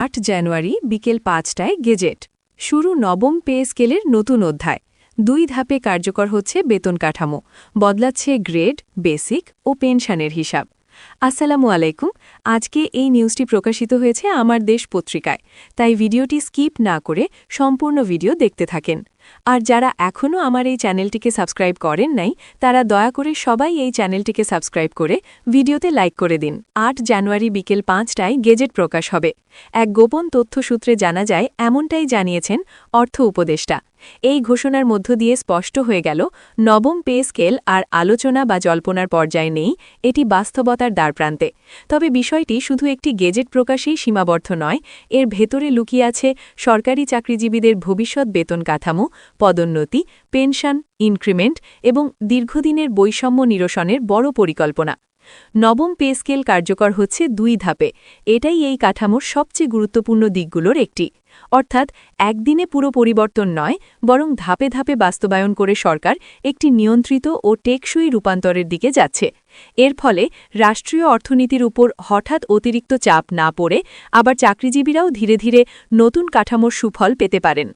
আট জানুয়ারি বিকেল পাঁচটায় গেজেট। শুরু নবম পে স্কেলের নতুন অধ্যায়। দুই ধাপে কার্যকর হচ্ছে বেতন কাঠামো। বদলাচ্ছে গ্রেড, বেসিক ও পেনশনের হিসাব। আসসালামু আলাইকুম। আজকে এই নিউজটি প্রকাশিত হয়েছে আমার দেশ পত্রিকায়। তাই ভিডিওটি স্কিপ না করে সম্পূর্ণ ভিডিও দেখতে থাকেন। আর যারা এখনও আমার এই চ্যানেলটিকে সাবস্ক্রাইব করেন নাই, তারা দয়া করে সবাই এই চ্যানেলটিকে সাবস্ক্রাইব করে ভিডিওতে লাইক করে দিন। আট জানুয়ারি বিকেল পাঁচটায় গেজেট প্রকাশ হবে। এক গোপন তথ্যসূত্রে জানা যায়, এমনটাই জানিয়েছেন অর্থ উপদেষ্টা। এই ঘোষণার মধ্য দিয়ে স্পষ্ট হয়ে গেল, নবম পে স্কেল আর আলোচনা বা জল্পনার পর্যায়ে নেই, এটি বাস্তবতার দ্বারপ্রান্তে। তবে বিষয়টি শুধু একটি গেজেট প্রকাশেই সীমাবদ্ধ নয়, এর ভেতরে লুকিয়ে আছে সরকারি চাকরিজীবীদের ভবিষ্যৎ বেতন কাঠামো, পদোন্নতি, পেনশন, ইনক্রিমেন্ট এবং দীর্ঘদিনের বৈষম্য নিরসনের বড় পরিকল্পনা। নবম পে স্কেল কার্যকর হচ্ছে দুই ধাপে, এটাই এই কাঠামোর সবচেয়ে গুরুত্বপূর্ণ দিকগুলোর একটি। অর্থাৎ একদিনে পুরো পরিবর্তন নয়, বরং ধাপে ধাপে বাস্তবায়ন করে সরকার একটি নিয়ন্ত্রিত ও টেকসই রূপান্তরের দিকে যাচ্ছে। এর ফলে রাষ্ট্রীয় অর্থনীতির উপর হঠাৎ অতিরিক্ত চাপ না পড়ে আবার চাকরিজীবীরাও ধীরে ধীরে নতুন কাঠামোর সুফল পেতে পারেন।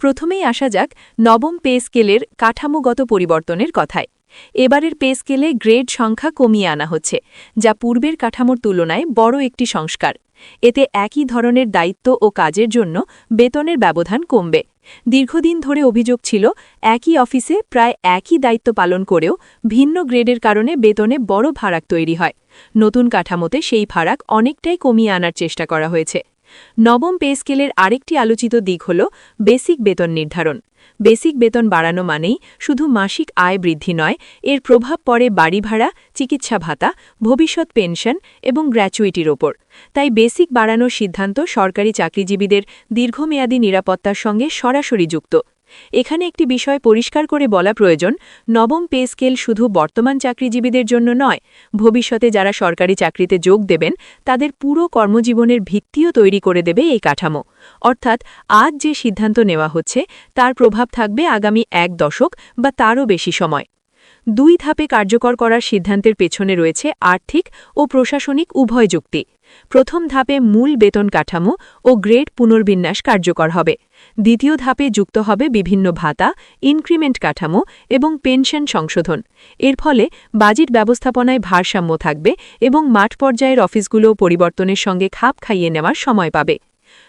প্রথমেই আসা যাক নবম পে স্কেলের কাঠামোগত পরিবর্তনের কথায়। এবারের পে স্কেলে গ্রেড সংখ্যা কমিয়ে আনা হচ্ছে, যা পূর্বের কাঠামোর তুলনায় বড় একটি সংস্কার। এতে একই ধরনের দায়িত্ব ও কাজের জন্য বেতনের ব্যবধান কমবে। দীর্ঘদিন ধরে অভিযোগ ছিল, একই অফিসে প্রায় একই দায়িত্ব পালন করেও ভিন্ন গ্রেডের কারণে বেতনে বড় ফারাক তৈরি হয়। নতুন কাঠামোতে সেই ফারাক অনেকটাই কমিয়ে আনার চেষ্টা করা হয়েছে। নবম পে স্কেলের আরেকটি আলোচিত দিক হল বেসিক বেতন নির্ধারণ। বেসিক বেতন বাড়ানো মানেই শুধু মাসিক আয় বৃদ্ধি নয়, এর প্রভাব পড়ে বাড়ি ভাড়া, চিকিৎসা ভাতা, ভবিষ্যৎ পেনশন এবং গ্র্যাচুইটির ওপর। তাই বেসিক বাড়ানোর সিদ্ধান্ত সরকারি চাকরিজীবীদের দীর্ঘমেয়াদী নিরাপত্তার সঙ্গে সরাসরি যুক্ত। এখানে একটি বিষয় পরিষ্কার করে বলা প্রয়োজন, নবম পে স্কেল শুধু বর্তমান চাকরিজীবীদের জন্য নয়, ভবিষ্যতে যারা সরকারি চাকরিতে যোগ দেবেন, তাদের পুরো কর্মজীবনের ভিত্তিও তৈরি করে দেবে এই কাঠামো। অর্থাৎ আজ যে সিদ্ধান্ত নেওয়া হচ্ছে, তার প্রভাব থাকবে আগামী এক দশক বা তারও বেশি সময়। দুই ধাপে কার্যকর করার সিদ্ধান্তের পেছনে রয়েছে আর্থিক ও প্রশাসনিক উভয় যুক্তি। প্রথম ধাপে মূল বেতন কাঠামো ও গ্রেড পুনর্বিন্যাস কার্যকর হবে। দ্বিতীয় ধাপে যুক্ত হবে বিভিন্ন ভাতা, ইনক্রিমেন্ট কাঠামো এবং পেনশন সংশোধন। এর ফলে বাজেট ব্যবস্থাপনায় ভারসাম্য থাকবে এবং মাঠ পর্যায়ের অফিসগুলো পরিবর্তনের সঙ্গে খাপ খাইয়ে নেওয়ার সময় পাবে।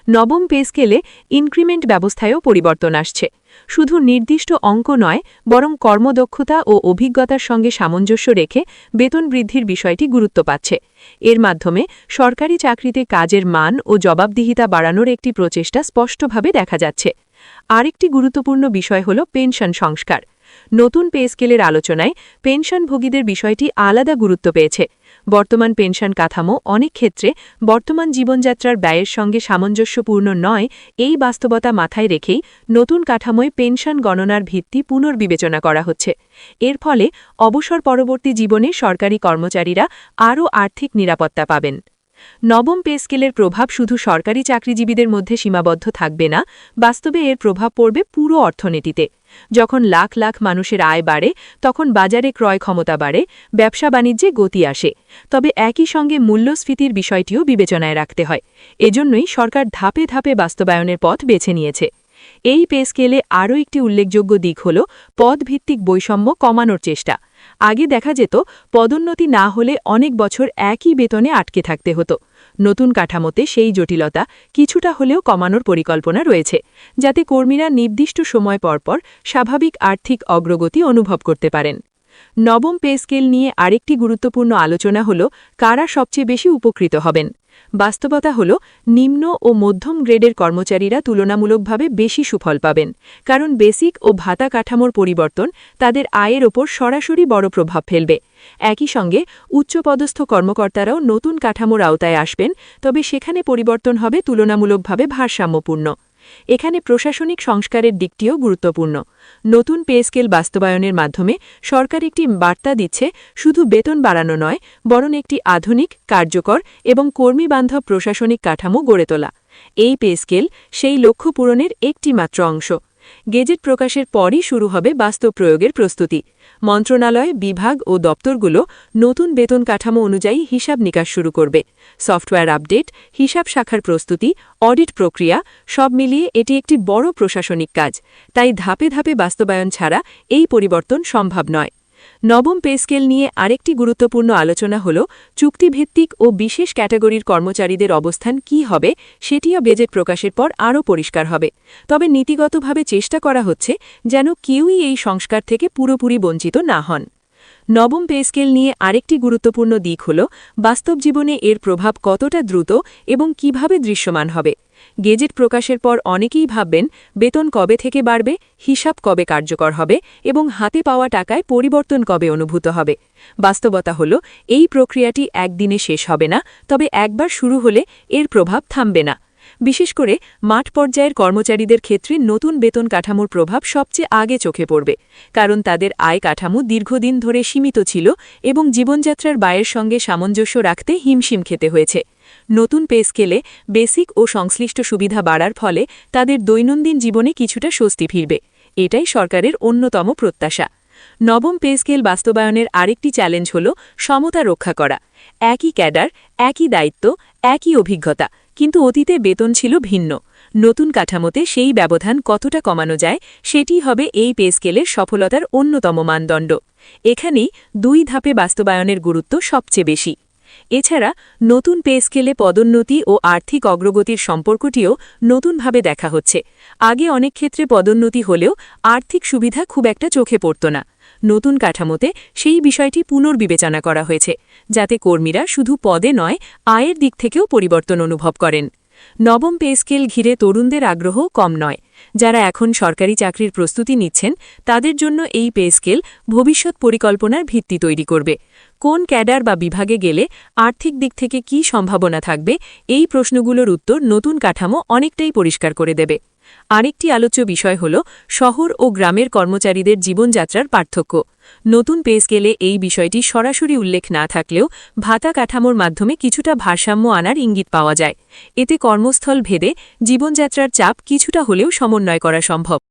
নবম পে স্কেলে ইনক্রিমেন্ট ব্যবস্থায়ও পরিবর্তন আসছে। শুধু নির্দিষ্ট অঙ্ক নয়, বরং কর্মদক্ষতা ও অভিজ্ঞতার সঙ্গে সামঞ্জস্য রেখে বেতন বৃদ্ধির বিষয়টি গুরুত্ব পাচ্ছে। এর মাধ্যমে সরকারি চাকরিতে কাজের মান ও জবাবদিহিতা বাড়ানোর একটি প্রচেষ্টা স্পষ্টভাবে দেখা যাচ্ছে। আরেকটি গুরুত্বপূর্ণ বিষয় হল পেনশন সংস্কার। নতুন পে স্কেলের আলোচনায় পেনশনভোগীদের বিষয়টি আলাদা গুরুত্ব পেয়েছে। বর্তমান পেনশন কাঠামো অনেক ক্ষেত্রে বর্তমান জীবনযাত্রার ব্যয়ের সঙ্গে সামঞ্জস্যপূর্ণ নয়, এই বাস্তবতা মাথায় রেখেই নতুন কাঠামোয় পেনশন গণনার ভিত্তি পুনর্বিবেচনা করা হচ্ছে। এর ফলে অবসর পরবর্তী জীবনে সরকারি কর্মচারীরা আরও আর্থিক নিরাপত্তা পাবেন। নবম পে স্কেলের প্রভাব শুধু সরকারি চাকরিজীবীদের মধ্যে সীমাবদ্ধ থাকবে না, বাস্তবে এর প্রভাব পড়বে পুরো অর্থনীতিতে। যখন লাখ লাখ মানুষের আয় বাড়ে, তখন বাজারে ক্রয় ক্ষমতা বাড়ে, ব্যবসা বাণিজ্যে গতি আসে। তবে একই সঙ্গে মূল্যস্ফীতির বিষয়টিও বিবেচনায় রাখতে হয়। এজন্যই সরকার ধাপে ধাপে বাস্তবায়নের পথ বেছে নিয়েছে। এই পে স্কেলে আরও একটি উল্লেখযোগ্য দিক হল পদভিত্তিক বৈষম্য কমানোর চেষ্টা। আগে দেখা যেত পদোন্নতি না হলে অনেক বছর একই বেতনে আটকে থাকতে হতো। নতুন কাঠামোতে সেই জটিলতা কিছুটা হলেও কমানোর পরিকল্পনা রয়েছে, যাতে কর্মীরা নির্দিষ্ট সময় পরপর স্বাভাবিক আর্থিক অগ্রগতি অনুভব করতে পারেন। নবম পে স্কেল নিয়ে আরেকটি গুরুত্বপূর্ণ আলোচনা হল, কারা সবচেয়ে বেশি উপকৃত হবেন? বাস্তবতা হল, নিম্ন ও মধ্যম গ্রেডের কর্মচারীরা তুলনামূলকভাবে বেশি সুফল পাবেন, কারণ বেসিক ও ভাতা কাঠামোর পরিবর্তন তাদের আয়ের ওপর সরাসরি বড় প্রভাব ফেলবে। একই সঙ্গে, উচ্চপদস্থ কর্মকর্তারাও নতুন কাঠামোর আওতায় আসবেন, তবে সেখানে পরিবর্তন হবে তুলনামূলকভাবে ভারসাম্যপূর্ণ। এখানে প্রশাসনিক সংস্কারের দিকটিও গুরুত্বপূর্ণ। নতুন পে স্কেল বাস্তবায়নের মাধ্যমে সরকার একটি বার্তা দিচ্ছে, শুধু বেতন বাড়ানো নয়, বরং একটি আধুনিক, কার্যকর এবং কর্মীবান্ধব প্রশাসনিক কাঠামো গড়ে তোলা। এই পে স্কেল সেই লক্ষ্য পূরণের একটি মাত্র অংশ। গেজেট প্রকাশের পরই শুরু হবে বাস্তব প্রয়োগের প্রস্তুতি। মন্ত্রণালয়, বিভাগ ও দপ্তরগুলো নতুন বেতন কাঠামো অনুযায়ী হিসাব নিকাশ শুরু করবে। সফটওয়্যার আপডেট, হিসাব শাখার প্রস্তুতি, অডিট প্রক্রিয়া, সব মিলিয়ে এটি একটি বড় প্রশাসনিক কাজ। তাই ধাপে ধাপে বাস্তবায়ন ছাড়া এই পরিবর্তন সম্ভব নয়। নবম পে স্কেল নিয়ে আরেকটি গুরুত্বপূর্ণ আলোচনা হল চুক্তিভিত্তিক ও বিশেষ ক্যাটাগরির কর্মচারীদের অবস্থান কি হবে সেটিও বেজেট প্রকাশের পর আরও পরিষ্কার হবে। তবে নীতিগতভাবে চেষ্টা করা হচ্ছে যেন কেউই এই সংস্কার থেকে পুরোপুরি বঞ্চিত না হন। নবম পে স্কেল নিয়ে আরেকটি গুরুত্বপূর্ণ দিক হল, বাস্তব জীবনে এর প্রভাব কতটা দ্রুত এবং কীভাবে দৃশ্যমান হবে? গেজেট প্রকাশের পর অনেকেই ভাববেন, বেতন কবে থেকে বাড়বে, হিসাব কবে কার্যকর হবে এবং হাতে পাওয়া টাকায় পরিবর্তন কবে অনুভূত হবে। বাস্তবতা হল, এই প্রক্রিয়াটি একদিনে শেষ হবে না, তবে একবার শুরু হলে এর প্রভাব থামবে না। বিশেষ করে মাঠ পর্যায়ের কর্মচারীদের ক্ষেত্রে নতুন বেতন কাঠামোর প্রভাব সবচেয়ে আগে চোখে পড়বে, কারণ তাদের আয় কাঠামো দীর্ঘদিন ধরে সীমিত ছিল এবং জীবনযাত্রার ব্যয়ের সঙ্গে সামঞ্জস্য রাখতে হিমশিম খেতে হয়েছে। নতুন পে স্কেলে বেসিক ও সংশ্লিষ্ট সুবিধা বাড়ার ফলে তাদের দৈনন্দিন জীবনে কিছুটা স্বস্তি ফিরবে। এটাই সরকারের অন্যতম প্রত্যাশা। নবম পে স্কেল বাস্তবায়নের আরেকটি চ্যালেঞ্জ হল সমতা রক্ষা করা। একই ক্যাডার, একই দায়িত্ব, একই অভিজ্ঞতা, কিন্তু অতীতে বেতন ছিল ভিন্ন। নতুন কাঠামোতে সেই ব্যবধান কতটা কমানো যায় সেটি হবে এই পে স্কেলের সফলতার অন্যতম মানদণ্ড। এখানেই দুই ধাপে বাস্তবায়নের গুরুত্ব সবচেয়ে বেশি। এছাড়া নতুন পে স্কেলে পদোন্নতি ও আর্থিক অগ্রগতির সম্পর্কটিও নতুনভাবে দেখা হচ্ছে। আগে অনেক ক্ষেত্রে পদোন্নতি হলেও আর্থিক সুবিধা খুব একটা চোখে পড়ত না। নতুন কাঠামোতে সেই বিষয়টি পুনর্বিবেচনা করা হয়েছে, যাতে কর্মীরা শুধু পদে নয়, আয়ের দিক থেকেও পরিবর্তন অনুভব করেন। নবম পে স্কেল ঘিরে তরুণদের আগ্রহ কম নয়। যারা এখন সরকারি চাকরির প্রস্তুতি নিচ্ছেন, তাদের জন্য এই পে স্কেল ভবিষ্যৎ পরিকল্পনার ভিত্তি তৈরি করবে। কোন ক্যাডার বা বিভাগে গেলে আর্থিক দিক থেকে কি সম্ভাবনা থাকবে, এই প্রশ্নগুলোর উত্তর নতুন কাঠামো অনেকটাই পরিষ্কার করে দেবে। আরেকটি আলোচ্য বিষয় হল শহর ও গ্রামের কর্মচারীদের জীবনযাত্রার পার্থক্য। নতুন পে স্কেলে এই বিষয়টি সরাসরি উল্লেখ না থাকলেও ভাতা কাঠামোর মাধ্যমে কিছুটা ভারসাম্য আনার ইঙ্গিত পাওয়া যায়। এতে কর্মস্থল ভেদে জীবনযাত্রার চাপ কিছুটা হলেও সমন্বয় করা সম্ভব।